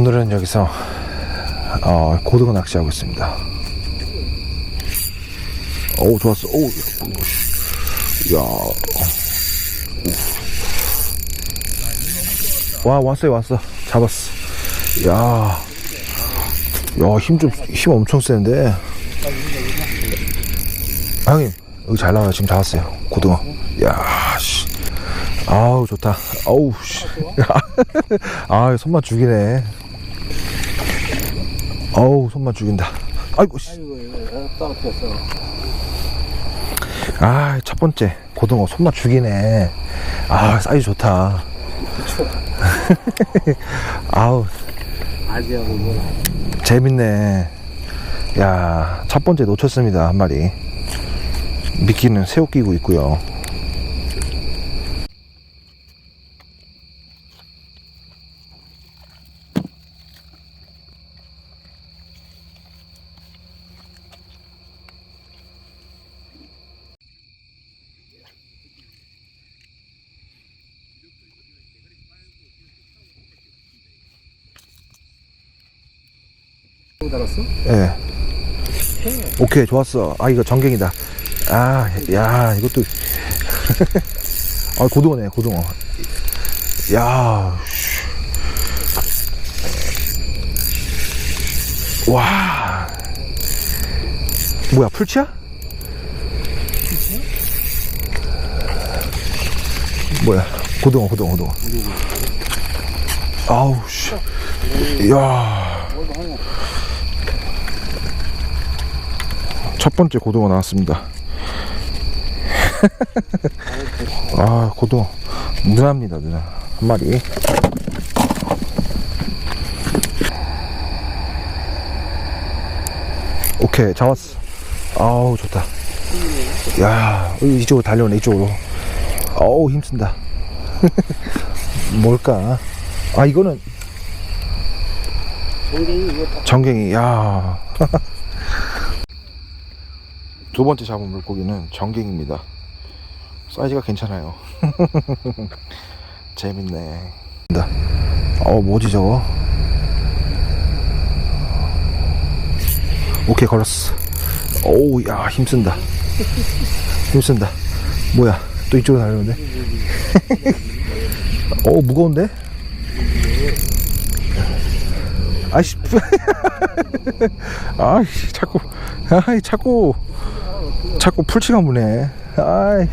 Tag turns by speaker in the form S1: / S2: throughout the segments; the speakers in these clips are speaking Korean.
S1: 오늘은 여기서 어, 고등어 낚시하고 있습니다. 오 좋았어. 오, 야, 와 왔어요 왔어. 잡았어. 야, 야힘 좀힘 엄청 세는데. 아, 형님 여기 잘 나와요. 지금 잡았어요. 고등어. 야, 씨. 아우 좋다. 아우 씨. 아 손맛 죽이네. 아우 손맛 죽인다. 아이고 씨. 아, 첫 번째 고등어 손맛 죽이네. 아, 사이즈 좋다. 아우,
S2: 아지하고 이거나
S1: 재밌네. 야, 첫 번째 놓쳤습니다. 한 마리. 미끼는 새우 끼고 있고요.
S2: 달았어?
S1: 예. 오케이, 좋았어. 아, 이거 전갱이다. 아, 야, 이것도. 아, 고등어네, 고등어. 야, 씨. 와. 뭐야, 풀치야? 뭐야, 고등어, 고등어, 고등어. 아우, 씨. 야. 첫 번째 고등어 나왔습니다. 아, 고등어. 누나입니다, 누나. 한 마리. 오케이, 잡았어. 아우, 좋다. 야, 이쪽으로 달려오네, 이쪽으로. 어우, 힘쓴다. 뭘까? 아, 이거는
S2: 다
S1: 정갱이, 야. 두 번째 잡은 물고기는 정갱입니다. 사이즈가 괜찮아요. 재밌네. 어, 뭐지 저거? 오케이, 걸었어. 오우, 야, 힘쓴다. 힘쓴다. 뭐야, 또 이쪽으로 달려오네. 어, 무거운데? 아이씨, 아이씨, 자꾸, 아이, 자꾸, 자꾸 풀치가 무네. 아이.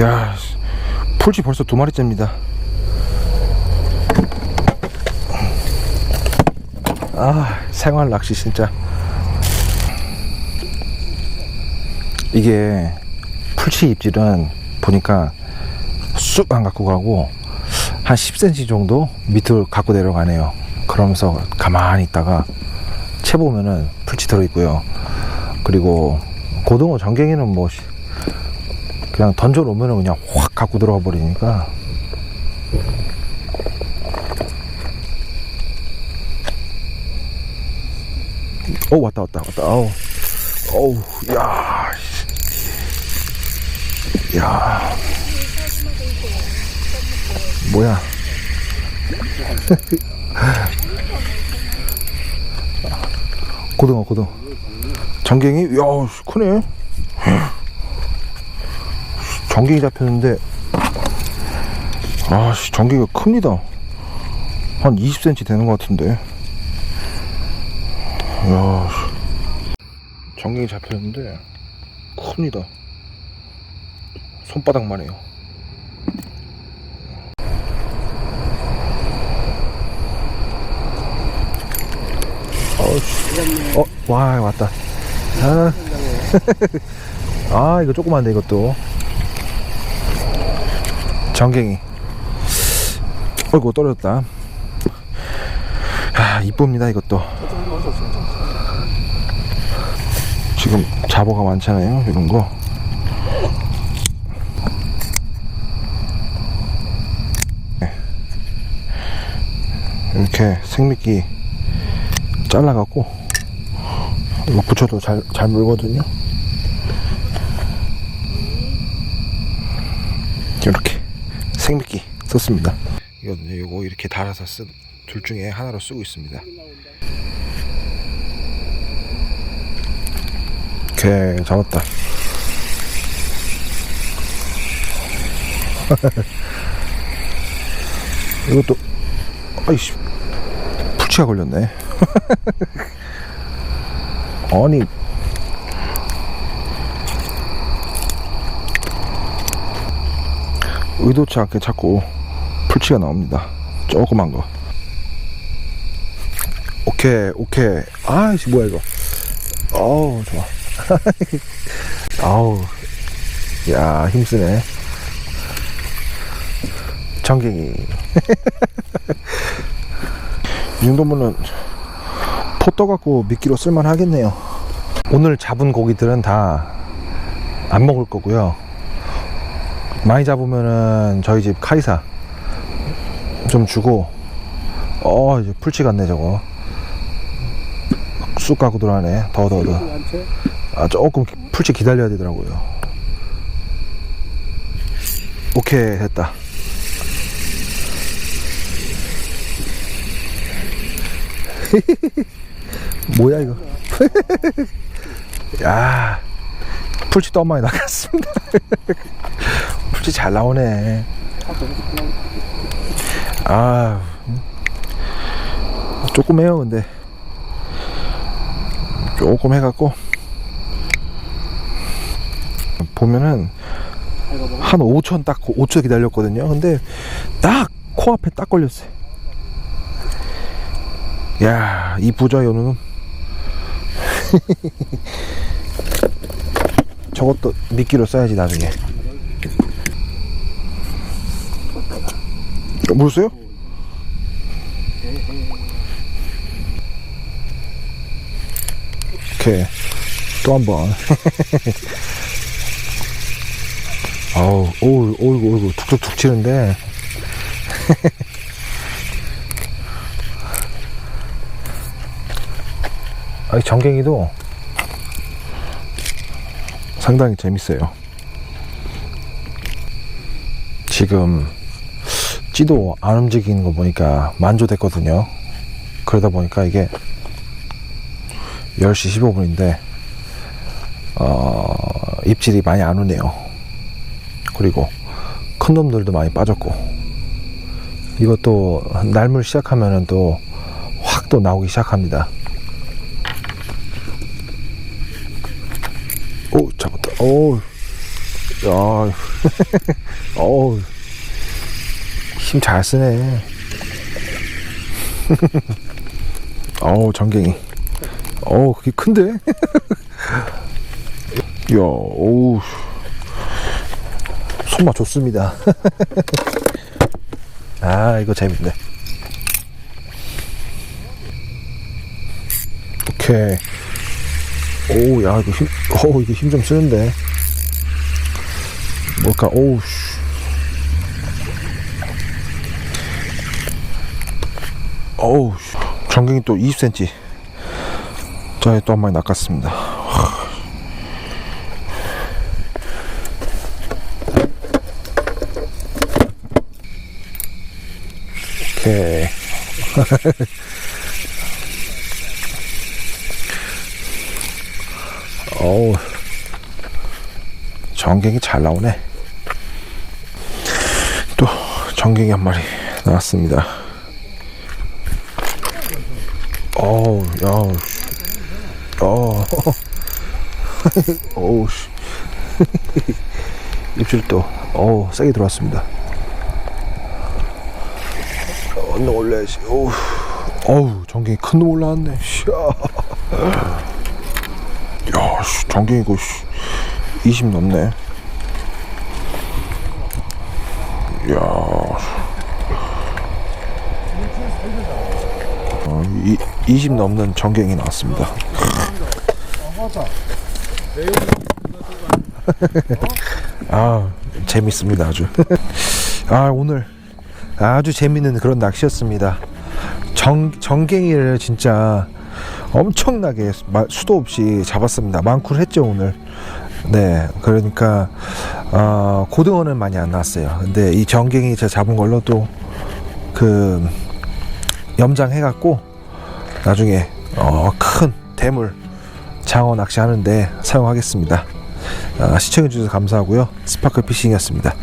S1: 야, 씨, 풀치 벌써 두 마리째입니다. 아, 생활 낚시 진짜. 이게 풀치 입질은 보니까 쑥 안 갖고 가고 한 10cm 정도 밑으로 갖고 내려가네요. 그러면서 가만히 있다가 채 보면은 풀치 들어 있고요. 그리고 고등어 전갱이는 뭐 씨, 그냥 던져 놓으면 그냥 확 갖고 들어가 버리니까 어 왔다 왔다 왔다 어우 어우 야 씨. 야. 뭐야? 고등어 고등어. 전갱이? 야 씨, 크네. 전갱이 잡혔는데. 아씨 전갱이가 큽니다. 한 20cm 되는 것 같은데. 야 씨. 전갱이 잡혔는데 큽니다 손바닥만 해요. 어, 와 왔다. 아, 아 이거 조그만데 이것도. 전갱이. 어이구 떨어졌다. 아 이쁩니다 이것도. 지금 잡어가 많잖아요 이런 거 이렇게 생미끼 잘라갖고 이거 붙여도 잘, 잘 물거든요. 이렇게 생미끼 썼습니다. 이거 이거 이렇게 달아서 쓴 둘 중에 하나로 쓰고 있습니다. 오케이 잡았다. 이것도 아이씨 풀치가 걸렸네. 아니. 의도치 않게 자꾸 풀치가 나옵니다. 조그만 거. 오케이 오케이. 아이씨 뭐야 이거. 어우 좋아. 아우. 야 힘쓰네. 전갱이 이 정도면은 포 떠갖고 미끼로 쓸만 하겠네요. 오늘 잡은 고기들은 다 안 먹을 거고요. 많이 잡으면은 저희 집 카이사 좀 주고 어 이제 풀치 같네 저거. 쑥 가고 들어가네 더더더
S2: 많지?
S1: 아 조금 기- 풀치 기다려야 되더라고요. 오케이 됐다 뭐야 이거 야 풀치 또 많이 나갔습니다 풀치 잘 나오네 아 음. 조금 해요 근데 조금 해갖고 보면은 뭐한 5천 딱 5초 기다렸거든요. 근데 딱 코앞에 딱 걸렸어요. 야, 이 부자 연우는 저것도 미끼로 써야지 나중에. 어, 물 써요? 오케이. 또 한 번. 아우, 어우, 어이구, 어이구, 툭툭툭 치는데. 아, 이 전갱이도 상당히 재밌어요. 지금 찌도 안 움직이는 거 보니까 만조됐거든요. 그러다 보니까 이게 10시 15분인데, 어, 입질이 많이 안 오네요. 그리고 큰 놈들도 많이 빠졌고 이것도 날물 시작하면은 또 확 또 나오기 시작합니다. 오, 야, 오, 힘잘 쓰네. 어우 전갱이. 어우 그게 큰데? 야, 오우. 손맛 좋습니다. 아, 이거 재밌네. 오케이. 오, 야, 이거 힘, 오, 이거 힘 좀 쓰는데. 뭘까, 오우, 씨. 전갱이 또 20cm. 자, 또한 마리 낚았습니다. 오케이. 어우. 전갱이 잘 나오네. 또 전갱이 한 마리 나왔습니다. 어우, 야, 어, 어우, 씨. 입질 또, 어우, 세게 들어왔습니다. 언능 올려야지. 어우, 어우, 전갱이 큰 놈 올라왔네. 씨. 야, 씨, 전갱이 이거, 씨, 20 넘네. 이야. 어, 이, 20 넘는 전갱이 나왔습니다. 아, 재밌습니다, 아주. 아, 오늘 아주 재밌는 그런 낚시였습니다. 정, 정갱이를 진짜 엄청나게 마- 수도 없이 잡았습니다. 많군 했죠 오늘. 네, 그러니까 어, 고등어는 많이 안 나왔어요. 근데 이 전갱이 제가 잡은 걸로 또 그 염장해갖고 나중에 어, 큰 대물 장어 낚시하는데 사용하겠습니다. 아, 시청해주셔서 감사하고요. 스파클 피싱이었습니다.